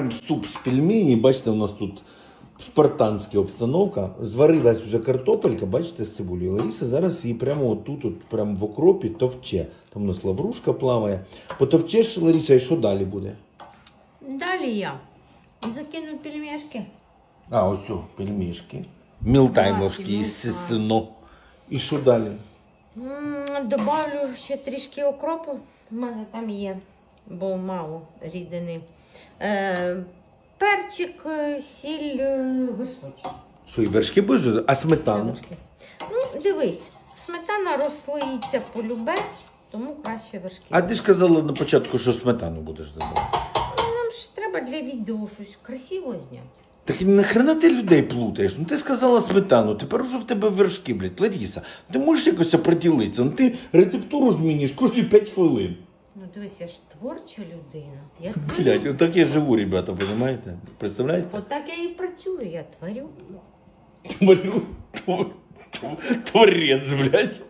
Варимо суп з пельмені. Бачите, у нас тут спартанська обстановка. Зварилась вже картопелька, бачите, з цибулею. Лариса зараз її прямо отут, от, прямо в окропі товче. Там у нас лаврушка плаває. Потовчеш, Лариса, і що далі буде? Далі я закину пельмешки. А, ось о, пельмішки. Мілтаймовські, Мілтайм. сисино. І що далі? М, Добавлю ще трішки окропу. У мене там є, бо мало рідини. Е, перчик, е, сіль, е, вершочок. Що, і вершки будеш? додавати? А сметану? Вершки. Ну, дивись, сметана розслоїться полюбе, тому краще вершки. А ти ж казала на початку, що сметану будеш додавати. Нам ж треба для відео щось красиво зняти. Так нахрена ти людей плутаєш? Ну ти сказала сметану, тепер уже в тебе вершки, блядь. Ларіса, ти можеш якось оприділитися? Ну ти рецептуру зміниш кожні 5 хвилин. Ну, дивись, я ж творча людина. Я Блядь, так я живу, ребята, розумієте? Представляєте? Отак я і працюю, я творю. Творю, творець, блядь.